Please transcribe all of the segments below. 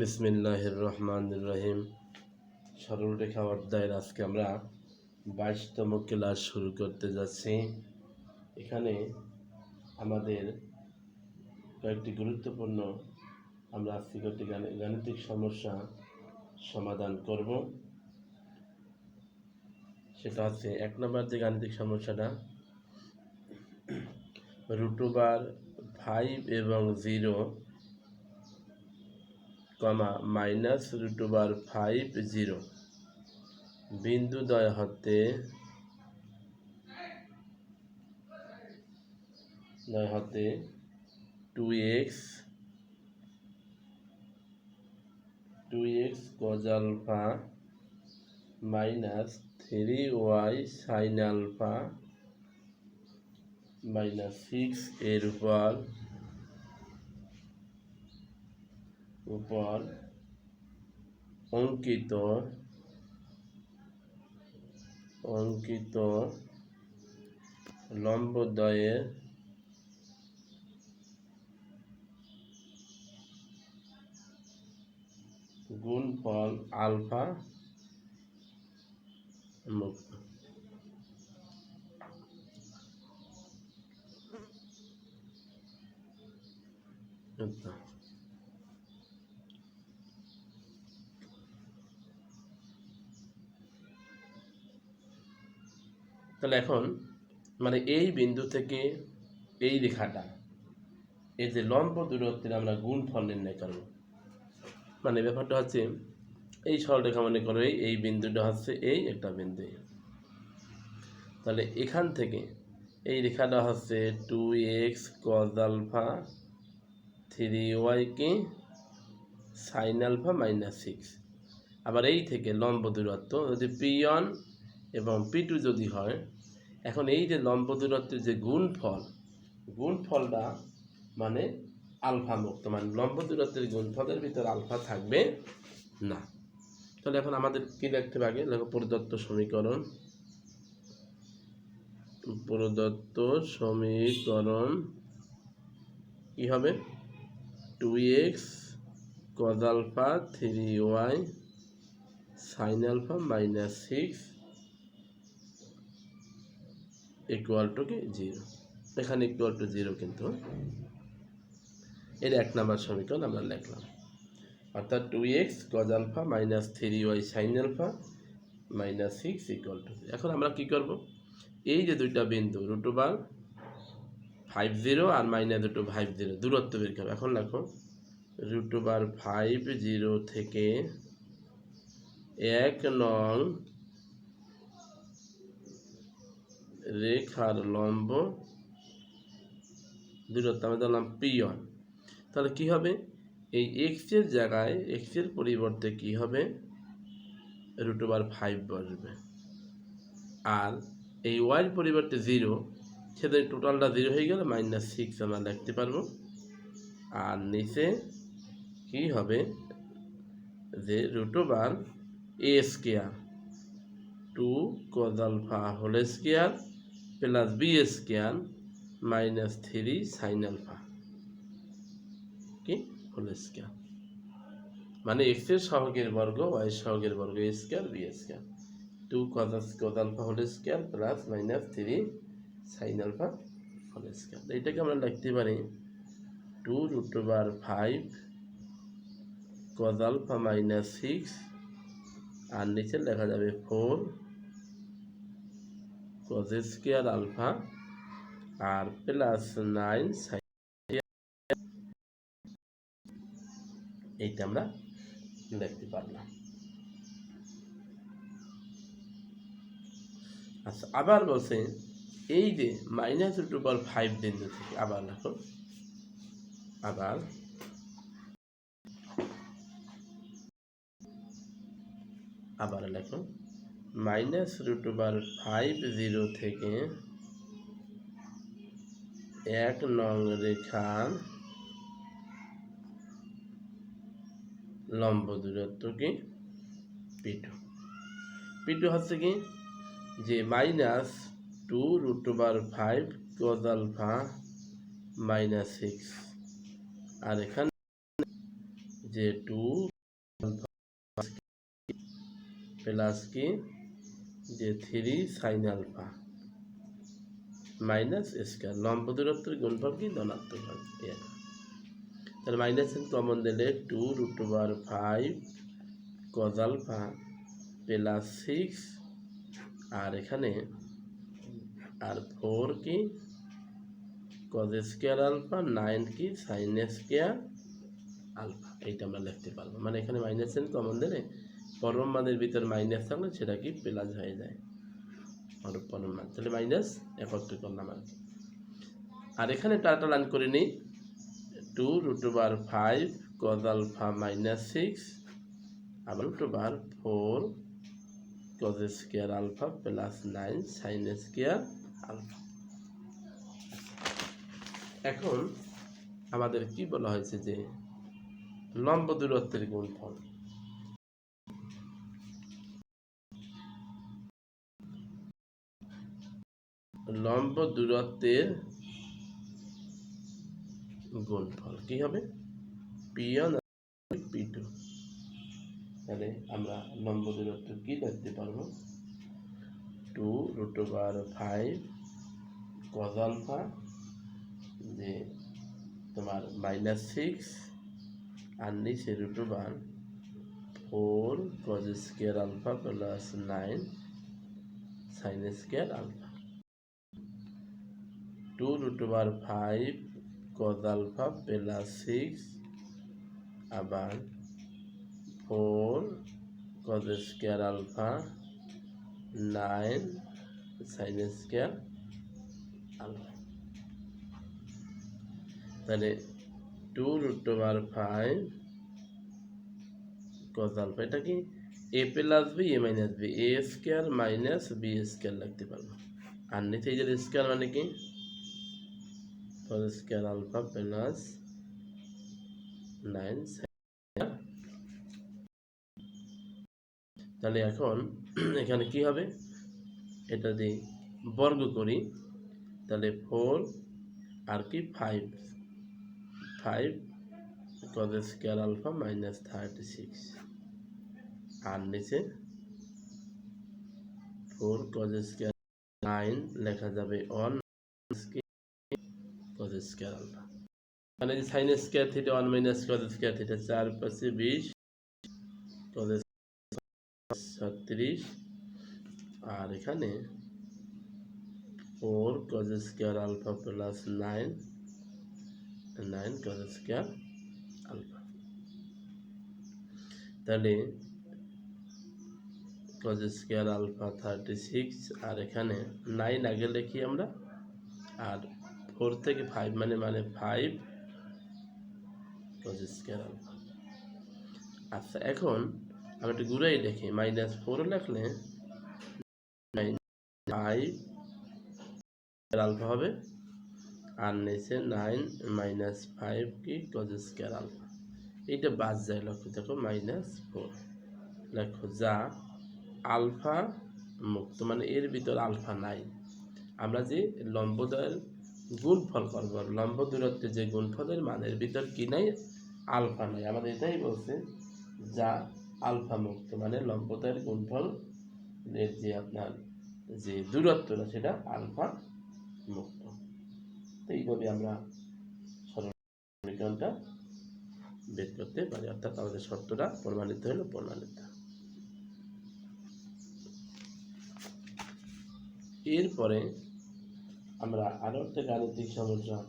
বিসমিল্লাহ রহমান রহিম সরলরেখা অধ্যায়ের আজকে আমরা বাইশতম ক্লাস শুরু করতে যাচ্ছি। এখানে আমাদের কয়েকটি গুরুত্বপূর্ণ আমরা আজকে কয়েকটি গাণিতিক সমস্যা সমাধান করব। সেটা হচ্ছে এক নম্বর যে গাণিতিক সমস্যাটা রুটুবার ফাইভ এবং zero comma minus root over five zero বিন্দু দয় হতে দয় হতে two x two x cos alpha minus three y sine alpha minus six এর উপর উপর অঙ্কিত অঙ্কিত লম্বদ্বয়ের গুণফল আলফা মুক্ত। আচ্ছা তাহলে এখন মানে এই বিন্দু থেকে এই রেখাটা এই যে লম্ব দূরত্বের আমরা গুণ গুণফল নির্ণয় করব। মানে ব্যাপারটা হচ্ছে, এই সরলরেখা মনে করো, এই এই বিন্দুটা হচ্ছে এই একটা বিন্দু। তাহলে এখান থেকে এই রেখাটা হচ্ছে two x cos alpha three y কি সাইন আলফা মাইনাস সিক্স আবার এই থেকে লম্ব দূরত্ব, যদি পি ওয়ান এবং পি টু যদি হয়, এখন এই যে লম্ব দূরত্বের যে গুণফল, গুণফলটা মানে আলফা মুক্ত মানে লম্ব দূরত্বের গুণফলের ভিতর আলফা থাকবে না। তাহলে এখন আমাদের কি দেখতে আগে? দেখো প্রদত্ত সমীকরণ। প্রদত্ত সমীকরণ কি হবে? Two x cos alpha three y sine alpha minus six equal to কি? জিরো এখানে ইকুয়াল টু জিরো কিন্তু এর এক নাম্বার সমীকরণ আমরা লিখলাম। অর্থাৎ two x cos alpha minus three y sine alpha minus six equal to এখন আমরা কি করব? এই যে দুইটা বিন্দু রুট ওভার ফাইভ জিরো আর মাইনাস দুটো ফাইভ জিরো দূরত্ব বের করব। এখন দেখো রুট ওভার ফাইভ জিরো থেকে এক নং রেখার লম্ব দূরত্ব, আমি ধরলাম পি ওয়ান। তাহলে কি হবে? এই এক্সের জায়গায় এক্সের পরিবর্তে কি হবে? রুট ওভার ফাইভ বসবে। আর এই ওয়াইয়ের পরিবর্তে জিরো সেটা টোটালটা জিরো হয়ে গেলে মাইনাস সিক্স আমরা লিখতে পারব। আর নিচে কি হবে? যে root over a square two cos alpha whole square plus b square minus three sine alpha কি হোল স্কেয়ার মানে এক্সের সহগের বর্গ ওয়াই সহগের বর্গ square b square two cos cos alpha whole square plus minus three sine alpha whole square এটাকে আমরা লিখতে পারি two root over five cos alpha minus six আর নিচে লেখা যাবে ফোর কজ স্কোয়ার আলফা আর প্লাস নাইন এইটা আমরা দেখতে পারলাম। আচ্ছা আবার বলছে, এই যে মাইনাস রুট ওভার ফাইভ বিন্দু থেকে আবার দেখো, আবার আবার লেখো minus root over five zero থেকে এক নং রেখার লম্ব দূরত্ব কি? পিটু পিটু হচ্ছে কি? যে minus two root over five cos alpha minus six আর এখানে যে টু প্লাস কি? যে three sine alpha. Minus square. লম্ব দূরত্বের গুণফল কি? ধনাত্মক হবে তাহলে মাইনাস কমন দিলে two root over five cos alpha plus six আর এখানে আর ফোর কি? কজ স্কোয়ার আলফা নাইন কি? সাইন স্কোয়ার আলফা এইটা আমরা লিখতে পারব। মানে এখানে মাইনাস এন কমন দিলে পরম মানের ভিতর মাইনাস থাকলে সেটা কি প্লাস হয়ে যায়। আর পরম মান। তাহলে মাইনাস একত্র করলাম আর আর এখানে টাটা লাইন করে নিই। Two root over five cos alpha minus six আবার root over four cos square alpha plus nine sine square alpha এখন আমাদের কি বলা হয়েছে যে লম্ব দূরত্বের গুণফল? লম্ব দূরত্বের গুণফল। কি হবে? পি ওয়ান পি টু তাহলে আমরা লম্ব দূরত্ব কি লিখতে পারব? Two root over five cos alpha যে তোমার মাইনাস সিক্স আর নিচে root over four cos square alpha plus nine sine square alpha two root over five cos alpha plus six আবার four cos square alpha nine sine square alpha. তাহলে two root over five cos alpha, এটা কি? A plus b a minus b a square minus b square লিখতে পারব। আর নিচে এই যে স্কোয়ার মানে কি? Cos square alpha plus nine তাহলে এখন এখানে কি হবে? এটা দিয়ে বর্গ করি, তাহলে ফোর আর কি five five cos square alpha minus thirty six আর নিচে ফোর কজ স্কোয়ার নাইন লেখা যাবে অন স্কোয়ার আলফা মানে sine square theta one minus cos square theta চার পাশে বিশ কজ ছত্রিশ, আর এখানে four cos square alpha plus nine nine cos square alpha তাহলে cos square alpha thirty six আর এখানে নাইন আগে লিখি আমরা, আর ফোর থেকে ফাইভ মানে মানে ফাইভ স্কোয়ার আচ্ছা এখন আমি একটু ঘুরাই লিখি মাইনাস ফোর লিখলে ফাইভ আলফা হবে। আর নিচে নাইন মাইনাস ফাইভ কি? কজ স্কোয়ার আলফা এইটা বাদ যায় লক্ষ্য। দেখো মাইনাস ফোর লেখো যা আলফা মুক্ত মানে এর ভিতর আলফা নাই। আমরা যে লম্বদয়ের গুণফল করব। লম্ব দূরত্বে যে গুণফলের মানের ভিতর কি নাই, আলফা নাই। আমাদের এটাই বলছে যা আলফা মুক্ত মানে লম্বদয়ের গুণফল এর যে আপনার যে দূরত্বটা, সেটা আলফা মুক্ত। তো এইভাবে আমরা সরল সমীকরণটা বের করতে পারি। অর্থাৎ আমাদের শর্তটা প্রমাণিত হলো, প্রমাণিত। এরপরে আমরা আরও একটা গাণিতিক সমস্যা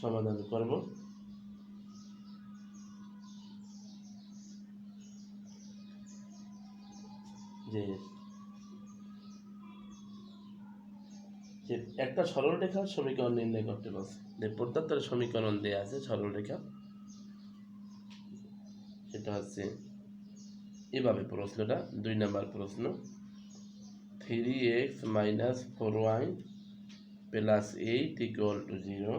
সমাধান করব। যে যে একটা সরল রেখার সমীকরণ নির্ণয় করতে বলছে। যে প্রত্যেকটা সমীকরণ দেওয়া আছে সরল রেখা। সেটা হচ্ছে এভাবে প্রশ্নটা, দুই নাম্বার প্রশ্ন। Three x minus four y plus eight equal to zero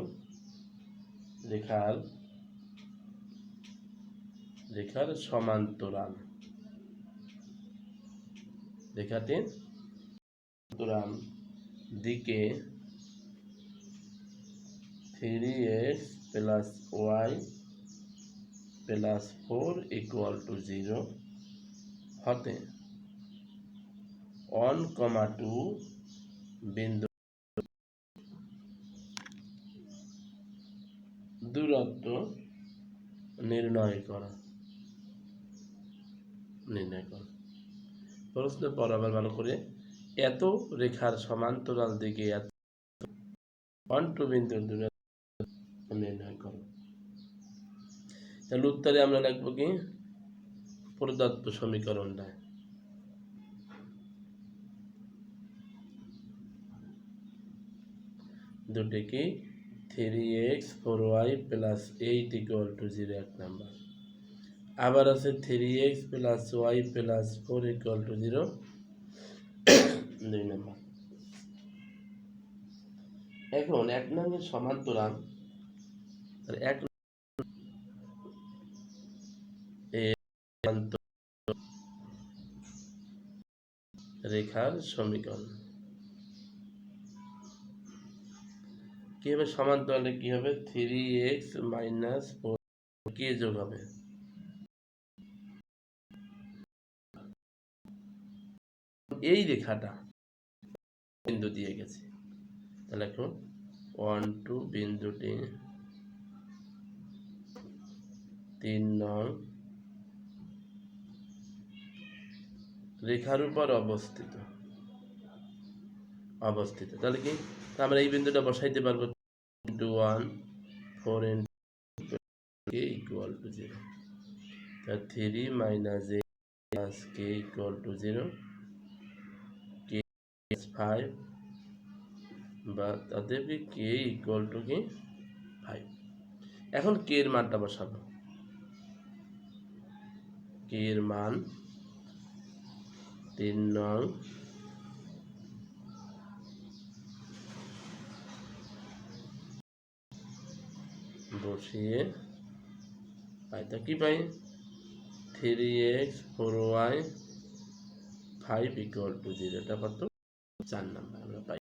রেখার রেখার সমান্তরাল। রেখাটির সমান্তরাল দিকে three x plus y plus four equal to zero হতে। ওয়ান কমা টু বিন্দু দূরত্ব নির্ণয় করা। নির্ণয় করা। প্রশ্ন পর আবার ভালো করে, এত রেখার সমান্তরাল দিকে এত নির্ণয় করো। তাহলে উত্তরে আমরা লিখব কি? প্রদত্ত সমীকরণটা। Three x four y plus eight equal to zero এক নাম্বার। আবার আছে three x plus y plus four equal to zero দুই নাম্বার। এখন এক নামের সমান্তরাল এক রেখার সমীকরণ। কি হবে সমান্তরালে কি হবে? থ্রি এক্স মাইনাস ফোর কে যোগ হবে? এই রেখাটা বিন্দু দিয়ে গেছে। তাহলে এখন ওয়ান টু বিন্দুটি তিন নং রেখার উপর অবস্থিত। অবস্থিত। তাহলে কি? আমরা এই বিন্দুটা বসাইতে পারব into one four into k equal to zero three minus a plus k equal to zero k five বা তাদের কি ইকুয়াল টু কি? ফাইভ এখন কে এর মানটা বসাবো। কে এর মান তিন নং বসিয়ে পাই। তা কি পাই three x four y five equal to zero কত চার নাম্বার আমরা পাই।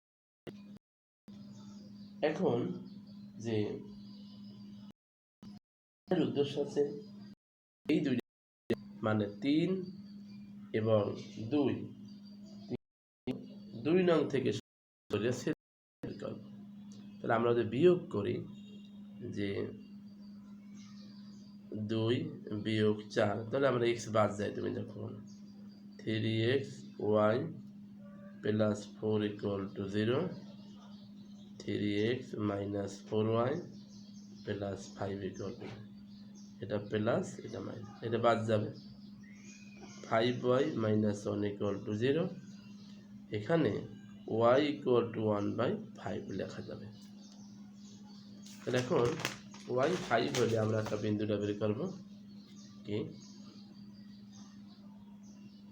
এখন যে উদ্দেশ্য আছে, এই দুই মানে তিন এবং দুই। দুই নং থেকে তাহলে আমরা যদি বিয়োগ করি যে দুই বিয়োগ চার, তাহলে আমরা এক্স বাদ যাই তুমি দেখুন three x y plus four equal to zero three x minus four y plus five equal to এটা প্লাস এটা মাইনাস এটা বাদ যাবে। Five y minus one equal to zero এখানে y equal to one by five লেখা যাবে। তাহলে এখন ওয়াই ফাইভ হলে আমরা একটা বিন্দুটা বের করব। কি?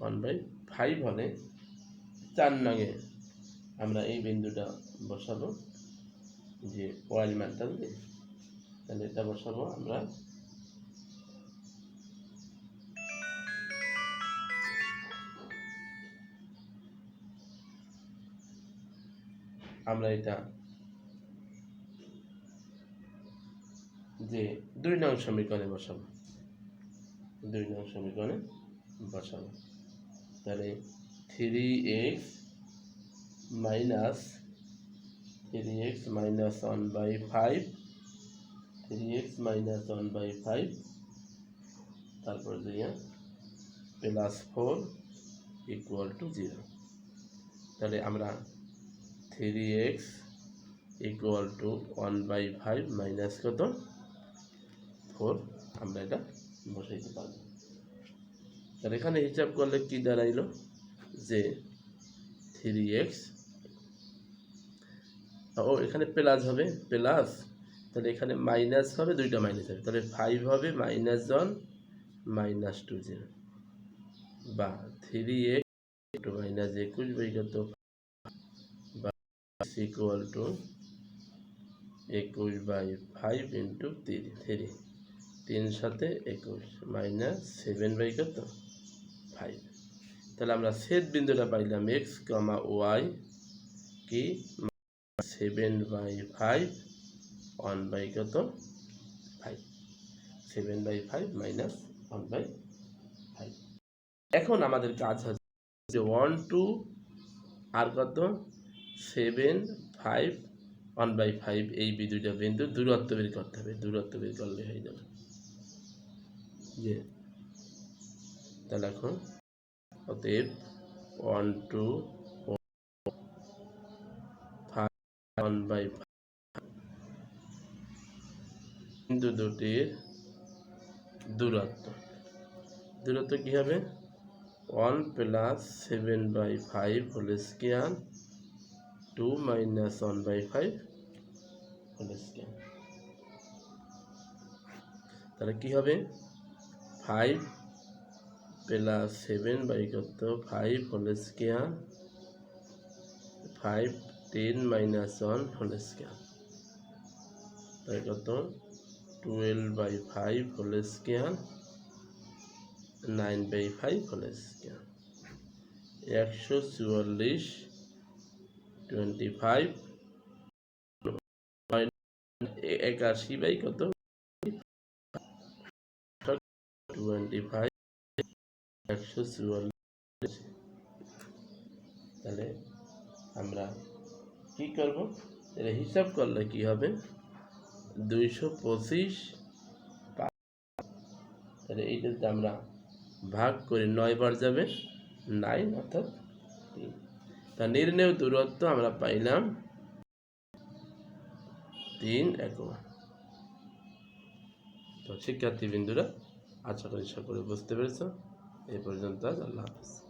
ওয়ান বাই ফাইভ হলে চার নঙে আমরা এই বিন্দুটা বসাবো, যে ওয়াইল মানটা দিলে, তাহলে এটা বসাবো আমরা। আমরা এটা যে দুই নং সমীকরণে বসাবো। দুই নং সমীকরণে বসাবো। তাহলে three x minus three x minus one by five three x minus one by five তারপর দিয়ে plus four equal to zero তাহলে আমরা three x equal to one by five minus কত? ফোর আমরা এটা বসাইতে পারব। তাহলে এখানে হিসাব করলে কি দাঁড়াইলো? যে থ্রি এক্স ও, এখানে প্লাস হবে প্লাস তাহলে এখানে মাইনাস হবে, দুইটা মাইনাস হবে। তাহলে ফাইভ হবে minus one minus two zero বা থ্রি এক্স টু মাইনাস একুশ বাই কত বা ইকুয়াল টু একুশ বাই ফাইভ ইন্টু থ্রি তিন সাথে একুশ মাইনাস সেভেন বাই কত? ফাইভ। তাহলে আমরা ছেদ বিন্দুটা পাইলাম এক্স কমা ওয়াই কি seven by five, one by কত? Five. Seven by five minus one by five. এখন আমাদের কাজ হচ্ছে যে ওয়ান, টু আর কত? Seven, five, one by five এই দুইটা বিন্দু দূরত্ব বের করতে হবে। দূরত্ব বের করলে হয়ে যাবে। যে, তাহলে এখন অতএব one two five one by বিন্দু দুটির দূরত্ব। দূরত্ব কি হবে? One plus seven by five whole square two minus one by five whole square তাহলে কি হবে? ফাইভ প্লাস সেভেন বাই কত? Five whole square. Five ten minus one whole square. তাই কত? Twelve by five whole square. Nine by five whole square. একশো চুয়াল্লিশ twenty five. একাশি by কত? ফাইভ একশো চুয়াল্লিশ, তাহলে আমরা কি করব? এটা হিসাব করলে কি হবে? দুইশো পঁচিশ তাহলে এইটাতে আমরা ভাগ করে নয় বার যাবে নাইন অর্থাৎ তা নির্ণয় দূরত্ব আমরা পাইলাম তিন একক তো শিক্ষার্থী বিন্দুরা আশা করি সকলে বুঝতে পেরেছ? এই পর্যন্ত আজ আল্লাহ হাফিজ।